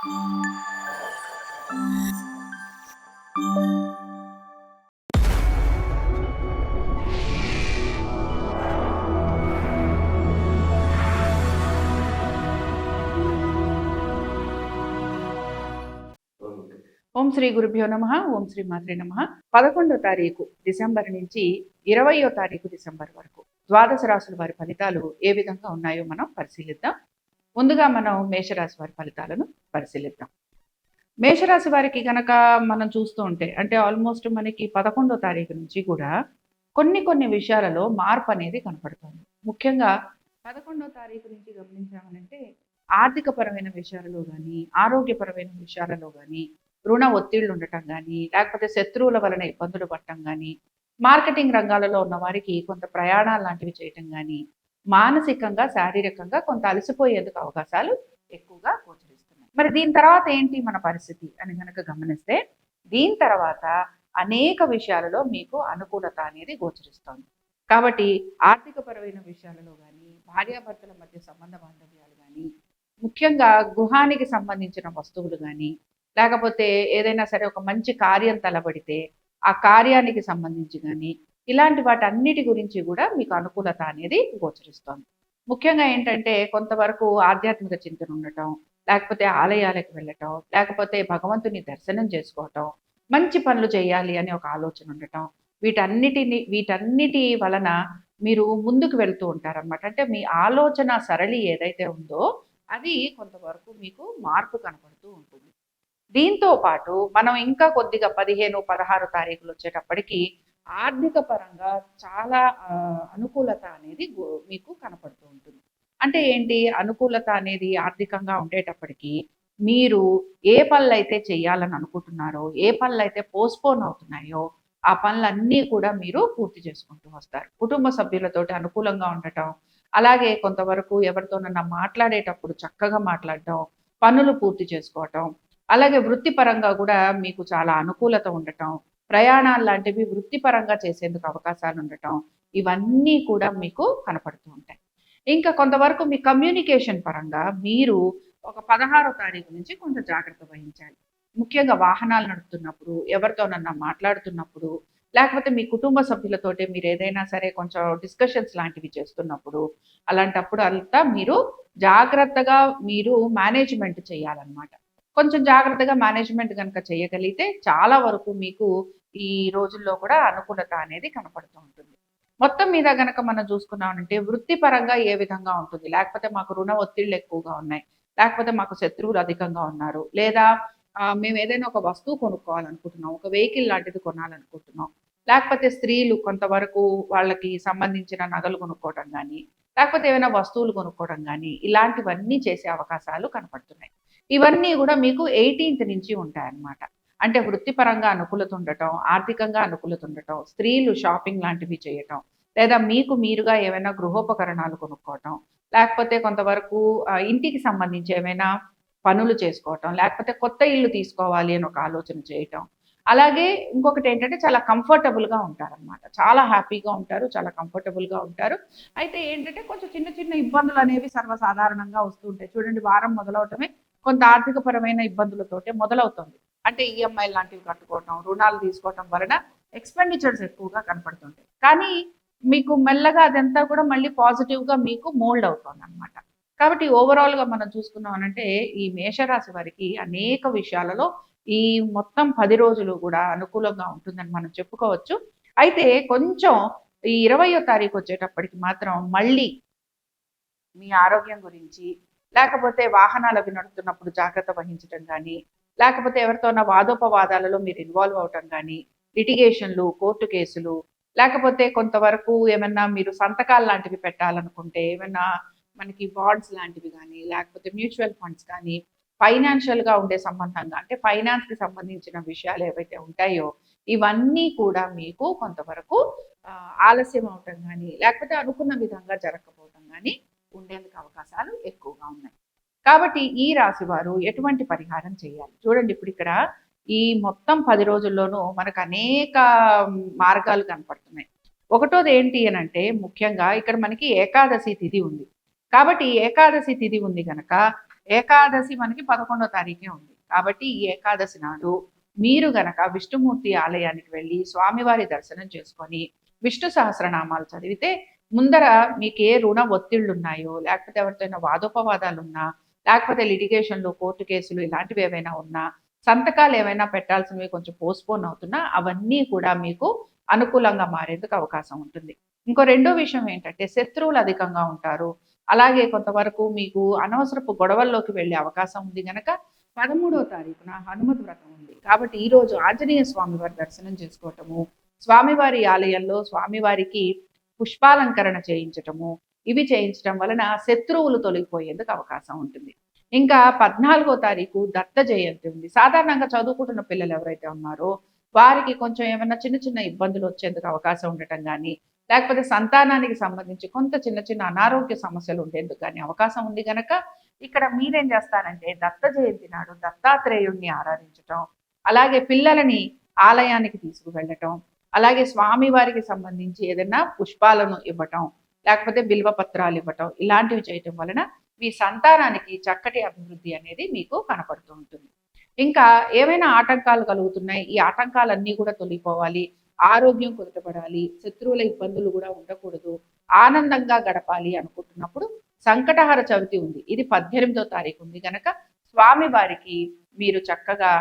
ఓం శ్రీ గురుభ్యో నమ ఓం శ్రీ మాత్రే నమ. పదకొండో తారీఖు డిసెంబర్ నుంచి ఇరవయో తారీఖు డిసెంబర్ వరకు ద్వాదశ రాశుల వారి ఫలితాలు ఏ విధంగా ఉన్నాయో మనం పరిశీలిద్దాం. ముందుగా మనం మేషరాశి వారి ఫలితాలను పరిశీలిద్దాం. మేషరాశి వారికి కనుక మనం చూస్తూ ఉంటే అంటే ఆల్మోస్ట్ మనకి పదకొండో తారీఖు నుంచి కూడా కొన్ని కొన్ని విషయాలలో మార్పు అనేది కనపడుతుంది. ముఖ్యంగా పదకొండో తారీఖు నుంచి గమనించామనంటే ఆర్థికపరమైన విషయాలలో కానీ ఆరోగ్యపరమైన విషయాలలో కానీ రుణ ఒత్తిళ్ళు ఉండటం కానీ లేకపోతే శత్రువుల వలన ఇబ్బందులు పడటం కానీ మార్కెటింగ్ రంగాలలో ఉన్న వారికి కొంత ప్రయాణాలు లాంటివి చేయటం కానీ మానసికంగా శారీరకంగా కొంత అలసిపోయేందుకు అవకాశాలు ఎక్కువగా గోచరిస్తున్నాయి. మరి దీని తర్వాత ఏంటి మన పరిస్థితి అని కనుక గమనిస్తే దీని తర్వాత అనేక విషయాలలో మీకు అనుకూలత అనేది గోచరిస్తోంది. కాబట్టి ఆర్థికపరమైన విషయాలలో కానీ భార్యాభర్తల మధ్య సంబంధ బాంధవ్యాలు కానీ ముఖ్యంగా గృహానికి సంబంధించిన వస్తువులు కానీ లేకపోతే ఏదైనా సరే ఒక మంచి కార్యం తలబడితే ఆ కార్యానికి సంబంధించి కానీ ఇలాంటి వాటన్నిటి గురించి కూడా మీకు అనుకూలత అనేది గోచరిస్తోంది. ముఖ్యంగా ఏంటంటే కొంతవరకు ఆధ్యాత్మిక చింతన ఉండటం లేకపోతే ఆలయాలకు వెళ్ళటం లేకపోతే భగవంతుని దర్శనం చేసుకోవటం మంచి పనులు చేయాలి అనే ఒక ఆలోచన ఉండటం వీటన్నిటిని వీటన్నిటి వలన మీరు ముందుకు వెళ్తూ ఉంటారన్నమాట. అంటే మీ ఆలోచన సరళి ఏదైతే ఉందో అది కొంతవరకు మీకు మార్పు కనపడుతూ ఉంటుంది. దీంతో పాటు మనం ఇంకా కొద్దిగా పదిహేను పదహారు తారీఖులు వచ్చేటప్పటికి ఆర్థిక పరంగా చాలా అనుకూలత అనేది మీకు కనపడుతూ ఉంటుంది. అంటే ఏంటి? అనుకూలత అనేది ఆర్థికంగా ఉండేటప్పటికీ మీరు ఏ పనులు అయితే చేయాలని అనుకుంటున్నారో ఏ పనులు అయితే పోస్ట్పోన్ అవుతున్నాయో ఆ పనులన్నీ కూడా మీరు పూర్తి చేసుకుంటూ వస్తారు. కుటుంబ సభ్యులతోటి అనుకూలంగా ఉండటం అలాగే కొంతవరకు ఎవరితోనన్నా మాట్లాడేటప్పుడు చక్కగా మాట్లాడటం పనులు పూర్తి చేసుకోవటం అలాగే వృత్తిపరంగా కూడా మీకు చాలా అనుకూలత ఉండటం ప్రయాణాలు లాంటివి వృత్తిపరంగా చేసేందుకు అవకాశాలు ఉండటం ఇవన్నీ కూడా మీకు కనపడుతూ ఉంటాయి. ఇంకా కొంతవరకు మీ కమ్యూనికేషన్ పరంగా మీరు ఒక పదహారో తారీఖు నుంచి కొంత జాగ్రత్త వహించాలి. ముఖ్యంగా వాహనాలు నడుపుతున్నప్పుడు ఎవరితోనన్నా మాట్లాడుతున్నప్పుడు లేకపోతే మీ కుటుంబ సభ్యులతోటి మీరు ఏదైనా సరే కొంచెం డిస్కషన్స్ లాంటివి చేస్తున్నప్పుడు అలాంటప్పుడు అంతా మీరు జాగ్రత్తగా మీరు మేనేజ్మెంట్ చేయాలన్నమాట. కొంచెం జాగ్రత్తగా మేనేజ్మెంట్ కనుక చేయగలిగితే చాలా వరకు మీకు ఈ రోజుల్లో కూడా అనుకూలత అనేది కనపడుతూ ఉంటుంది. మొత్తం మీద గనక మనం చూసుకున్నామంటే వృత్తిపరంగా ఏ విధంగా ఉంటుంది? లేకపోతే మాకు రుణ ఒత్తిళ్ళు ఎక్కువగా ఉన్నాయి. లేకపోతే మాకు శత్రువులు అధికంగా ఉన్నారు. లేదా మేము ఏదైనా ఒక వస్తువు కొనుక్కోవాలనుకుంటున్నాం. ఒక వెహికల్ లాంటిది కొనాలనుకుంటున్నాం. లేకపోతే స్త్రీలు కొంతవరకు వాళ్ళకి సంబంధించిన నగలు కొనుక్కోవడం కానీ లేకపోతే ఏమైనా వస్తువులు కొనుక్కోవడం కానీ ఇలాంటివన్నీ చేసే అవకాశాలు కనపడుతున్నాయి. ఇవన్నీ కూడా మీకు ఎయిటీన్త్ నుంచి ఉంటాయన్నమాట. అంటే వృత్తిపరంగా అనుకూలత ఉండటం ఆర్థికంగా అనుకూలత ఉండటం స్త్రీలు షాపింగ్ లాంటివి చేయటం లేదా మీకు మీరుగా ఏమైనా గృహోపకరణాలు కొనుక్కోవటం లేకపోతే కొంతవరకు ఇంటికి సంబంధించి ఏమైనా పనులు చేసుకోవటం లేకపోతే కొత్త ఇల్లు తీసుకోవాలి అని ఒక ఆలోచన చేయటం. అలాగే ఇంకొకటి ఏంటంటే చాలా కంఫర్టబుల్గా ఉంటారన్నమాట. చాలా హ్యాపీగా ఉంటారు చాలా కంఫర్టబుల్గా ఉంటారు. అయితే ఏంటంటే కొంచెం చిన్న చిన్న ఇబ్బందులు అనేవి సర్వసాధారణంగా వస్తూ ఉంటాయి. చూడండి వారం మొదలవటమే కొంత ఆర్థికపరమైన ఇబ్బందులతోటే మొదలవుతుంది. అంటే ఈఎంఐ లాంటివి కట్టుకోవటం రుణాలు తీసుకోవటం వలన ఎక్స్పెండిచర్స్ ఎక్కువగా కనపడుతుంటాయి. కానీ మీకు మెల్లగా అదంతా కూడా మళ్ళీ పాజిటివ్గా మీకు మోల్డ్ అవుతుంది అనమాట కాబట్టి ఓవరాల్గా గా మనం చూసుకున్నాం అంటే ఈ మేషరాశి వారికి అనేక విషయాలలో ఈ మొత్తం పది రోజులు కూడా అనుకూలంగా ఉంటుందని మనం చెప్పుకోవచ్చు. అయితే కొంచెం ఈ ఇరవయో తారీఖు వచ్చేటప్పటికి మాత్రం మళ్ళీ మీ ఆరోగ్యం గురించి లేకపోతే వాహనాలు అవి నడుపుతున్నప్పుడు జాగ్రత్త వహించడం కానీ లేకపోతే ఎవరితోన వాదోపవాదాలలో మీరు ఇన్వాల్వ్ అవటం కానీ లిటిగేషన్లు కోర్టు కేసులు లేకపోతే కొంతవరకు ఏమన్నా మీరు సంతకాలు లాంటివి పెట్టాలనుకుంటే ఏమన్నా మనకి బాండ్స్ లాంటివి కానీ లేకపోతే మ్యూచువల్ ఫండ్స్ కానీ ఫైనాన్షియల్గా ఉండే సంబంధంగా అంటే ఫైనాన్స్కి సంబంధించిన విషయాలు ఏవైతే ఉంటాయో ఇవన్నీ కూడా మీకు కొంతవరకు ఆలస్యం అవటం కానీ లేకపోతే అనుకున్న విధంగా జరగకపోవటం కానీ ఉండేందుకు అవకాశాలు ఎక్కువగా ఉన్నాయి. కాబట్టి ఈ రాశి వారు ఎటువంటి పరిహారం చేయాలి? చూడండి ఇప్పుడు ఇక్కడ ఈ మొత్తం పది రోజుల్లోనూ మనకు అనేక మార్గాలు కనపడుతున్నాయి. ఒకటోది ఏంటి అని అంటే ముఖ్యంగా ఇక్కడ మనకి ఏకాదశి తిథి ఉంది. కాబట్టి ఏకాదశి తిథి ఉంది కనుక ఏకాదశి మనకి పదకొండో తారీఖే ఉంది. కాబట్టి ఈ ఏకాదశి నాడు మీరు గనక విష్ణుమూర్తి ఆలయానికి వెళ్ళి స్వామివారి దర్శనం చేసుకొని విష్ణు సహస్రనామాలు చదివితే ముందర మీకు ఏ రుణ ఒత్తిళ్ళు ఉన్నాయో లేకపోతే ఎవరితోనైనా వాదోపవాదాలు ఉన్నా లేకపోతే లిటిగేషన్లు కోర్టు కేసులు ఇలాంటివి ఏవైనా ఉన్నా సంతకాలు ఏమైనా పెట్టాల్సినవి కొంచెం పోస్ట్పోన్ అవుతున్నా అవన్నీ కూడా మీకు అనుకూలంగా మారేందుకు అవకాశం ఉంటుంది. ఇంకో రెండో విషయం ఏంటంటే శత్రువులు అధికంగా ఉంటారు. అలాగే కొంతవరకు మీకు అనవసరపు గొడవల్లోకి వెళ్ళే అవకాశం ఉంది గనక పదమూడవ తారీఖున హనుమతి వ్రతం ఉంది. కాబట్టి ఈరోజు ఆంజనేయ స్వామివారి దర్శనం చేసుకోవటము స్వామివారి ఆలయంలో స్వామివారికి పుష్పాలంకరణ చేయించటము ఇవి చేయించడం వలన శత్రువులు తొలగిపోయేందుకు అవకాశం ఉంటుంది. ఇంకా పద్నాలుగో తారీఖు దత్త జయంతి ఉంది. సాధారణంగా చదువుకుంటున్న పిల్లలు ఎవరైతే ఉన్నారో వారికి కొంచెం ఏమైనా చిన్న చిన్న ఇబ్బందులు వచ్చేందుకు అవకాశం ఉండటం కానీ లేకపోతే సంతానానికి సంబంధించి కొంత చిన్న చిన్న అనారోగ్య సమస్యలు ఉండేందుకు కానీ అవకాశం ఉంది కనుక ఇక్కడ మీరేం చేస్తారంటే దత్త జయంతి నాడు దత్తాత్రేయుణ్ణి ఆరాధించటం అలాగే పిల్లలని ఆలయానికి తీసుకువెళ్ళటం అలాగే స్వామి వారికి సంబంధించి ఏదైనా పుష్పాలను ఇవ్వటం లేకపోతే బిల్వ పత్రాలు ఇవ్వటం ఇలాంటివి చేయటం వలన మీ సంతానానికి చక్కటి అభివృద్ధి అనేది మీకు కనపడుతూ ఉంటుంది. ఇంకా ఏమైనా ఆటంకాలు కలుగుతున్నాయి ఈ ఆటంకాలన్నీ కూడా తొలగిపోవాలి ఆరోగ్యం కుదటపడాలి శత్రువుల ఇబ్బందులు కూడా ఉండకూడదు ఆనందంగా గడపాలి అనుకుంటున్నప్పుడు సంకటహార చవితి ఉంది. ఇది పద్దెనిమిదో తారీఖు ఉంది కనుక స్వామి వారికి మీరు చక్కగా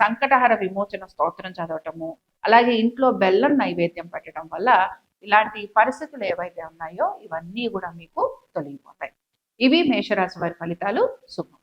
సంకటహార విమోచన స్తోత్రం చదవటము అలాగే ఇంట్లో బెల్లం నైవేద్యం పెట్టడం వల్ల ఇలాంటి పరిస్థితులు ఏవైతే ఉన్నాయో ఇవన్నీ కూడా మీకు తొలగిపోతాయి. ఇవి మేషరాశి వారి ఫలితాలు. శుభం.